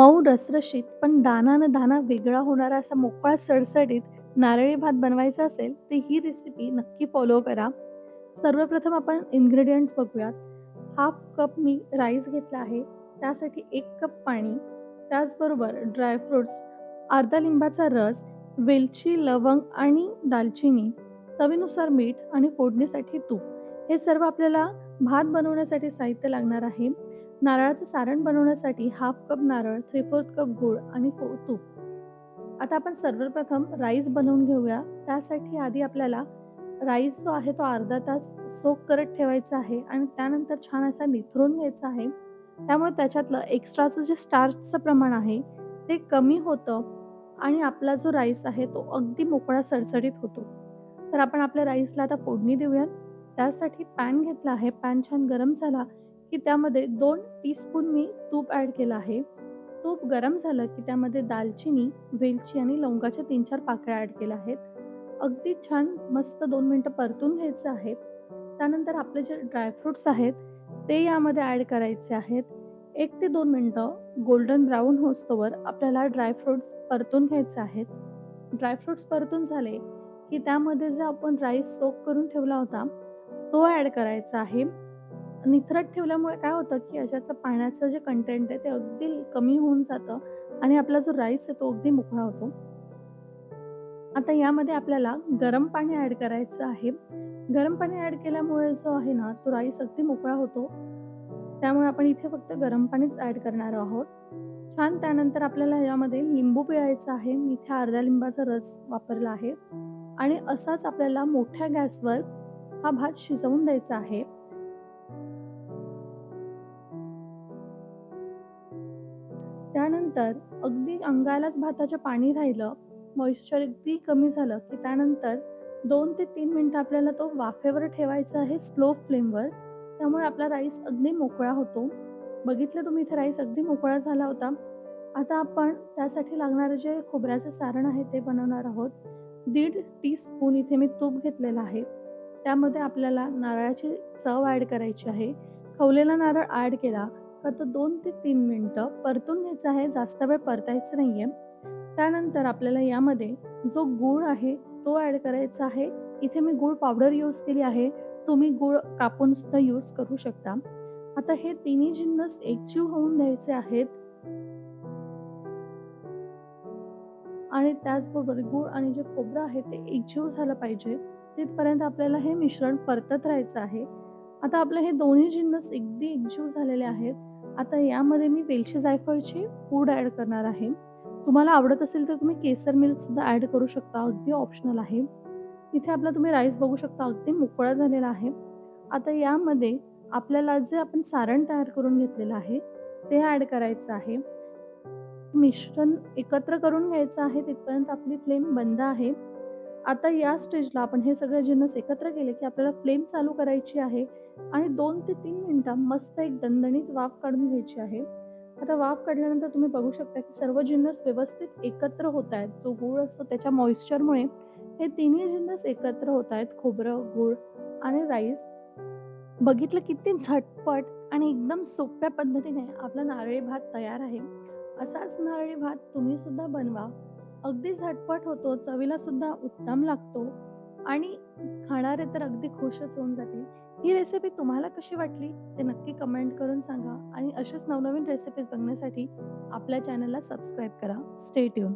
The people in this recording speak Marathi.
मऊ रसरशीत पण दाना न दाना वेगळा होणारा असा मोकळा सडसडीत नारळी भात बनवायचा असेल, तर ही रेसिपी नक्की फॉलो करा. सर्वप्रथम आपण इन्ग्रेडियंट्स बघूयात. हाफ कप मी राईस घेतला आहे. त्यासाठी एक कप पाणी, त्याचबरोबर ड्रायफ्रुट्स, अर्धा लिंबाचा रस, वेलची, लवंग आणि दालचिनी, चवीनुसार मीठ आणि फोडणीसाठी तूप. हे सर्व आपल्याला भात बनवण्यासाठी साहित्य लागणार आहे. नारळाचं सारण बनवण्यासाठी हाफ कप नारळ, 3/4 कप गूळ आणि तूप. आता आपण सर्वप्रथम राईस बनवून घेऊया. त्यासाठी आधी आपल्याला राईस जो आहे तो अर्धा तास सोक करत ठेवायचा आहे आणि त्यानंतर छान असा निथरून घ्यायचा आहे. त्यामुळे त्याच्यातलं एक्स्ट्राचं जे स्टार्चचं प्रमाण आहे, ते कमी होतं आणि आपला जो राईस आहे तो अगदी मोकळा सडसडीत होतो. तर आपण आपल्या राईसला आता फोडणी देऊयात. त्यासाठी पॅन घेतला आहे. पॅन छान गरम झाला, की त्यामध्ये दोन टीस्पून मी तूप ॲड केलं आहे. तूप गरम झालं, की त्यामध्ये दालचिनी, वेलची आणि लवंगाच्या 3-4 पाकळ्या ॲड केल्या आहेत. अगदी छान मस्त दोन मिनटं परतून घ्यायचं आहे. त्यानंतर आपले जे ड्रायफ्रुट्स आहेत, ते यामध्ये ॲड करायचे आहेत. एक ते दोन मिनटं गोल्डन ब्राउन होस्तोवर आपल्याला ड्रायफ्रुट्स परतून घ्यायचे आहेत. ड्रायफ्रुट्स परतून झाले, की त्यामध्ये जे आपण राईस सोक करून ठेवला होता, तो ॲड करायचा आहे. निथरट ठेवल्यामुळे काय होतं, की अशाचं पाण्याचं जे कंटेंट आहे ते अगदी कमी होऊन जातं आणि आपला जो राईस आहे तो अगदी मोकळा होतो. आता यामध्ये आपल्याला गरम पाणी ॲड करायचं आहे. गरम पाणी ॲड केल्यामुळे जो आहे ना, तो राईस अगदी मोकळा होतो. त्यामुळे आपण इथे फक्त गरम पाणीच ॲड करणार आहोत. छान त्यानंतर आपल्याला यामध्ये लिंबू पिळायचा आहे. मी इथे अर्ध्या लिंबाचा रस वापरला आहे आणि असाच आपल्याला मोठ्या गॅसवर हा भात शिजवून द्यायचा आहे. त्यानंतर अगदी अंगालाच भाताचं पाणी राहिलं, मॉइश्चर अगदी कमी झालं, की त्यानंतर दोन ते तीन मिनिटं आपल्याला तो वाफेवर ठेवायचा आहे स्लो फ्लेमवर. त्यामुळे आपला राईस अगदी मोकळा होतो. बघितलं तुम्ही इथे राईस अगदी मोकळा झाला होता. आता आपण त्यासाठी लागणारं जे खोबऱ्याचं सारण आहे ते बनवणार आहोत. दीड टी स्पून इथे मी तूप घेतलेलं आहे. त्यामध्ये आपल्याला नारळाची चव ॲड करायची आहे. खवलेला नारळ ॲड केला फक्त दोन ते तीन मिनटं परतून घ्यायचं आहे. जास्त वेळ परतायचं नाहीये. त्यानंतर आपल्याला यामध्ये जो गूळ आहे तो ॲड करायचा आहे. इथे मी गूळ पावडर यूज केली आहे. तुम्ही गूळ कापून सुद्धा यूज करू शकता. आता हे तिन्ही जिन्नस एकजीव होऊन द्यायचे आहेत. आणि त्याचबरोबर गूळ आणि जे खोबरं आहे ते एकजीव झालं पाहिजे. तिथपर्यंत आपल्याला हे मिश्रण परतत राहायचं आहे. आता आपले हे दोन्ही जिन्नस अगदी एकजीव झालेले आहेत. आता यामध्ये मी वेलची जायफळची पूड ॲड करणार आहे. तुम्हाला आवडत असेल तर तुम्ही केसर मिल्क सुद्धा ॲड करू शकता. अगदी ऑप्शनल आहे. इथे आपला तुम्ही राईस बघू शकता अगदी मोकळा झालेला आहे. आता यामध्ये आपल्याला जे आपण सारण तयार करून घेतलेलं आहे, ते ॲड करायचं आहे. मिश्रण एकत्र करून घ्यायचं आहे. तिथपर्यंत आपली फ्लेम बंद आहे. आता या स्टेजला आपण हे सगळे जिन्नस एकत्र केले, की आपल्याला फ्लेम चालू करायची आहे आणि दोन ते तीन मिनिटं मस्त एक दणदणीत वाफ काढून घ्यायची आहे. आता वाफ काढल्यानंतर तुम्ही बघू शकता, की सर्व जिन्नस व्यवस्थित एकत्र होत आहेत. जो गूळ असतो त्याच्या मॉइश्चरमुळे हे तिन्ही जिन्नस एकत्र होत आहेत. खोबरं, गूळ आणि राईस. बघितलं किती झटपट आणि एकदम सोप्या पद्धतीने आपला नारळी भात तयार आहे. असाच नारळी भात तुम्ही सुद्धा बनवा. अगदी झटपट होतो, चवीला सुद्धा उत्तम लागतो आणि खाणारे तर अगदी खुशच होऊन जातील. ही रेसिपी तुम्हाला कशी वाटली ते नक्की कमेंट करून सांगा आणि अशाच नवनवीन रेसिपीज बघण्यासाठी आपल्या चॅनलला सबस्क्राईब करा. Stay tuned.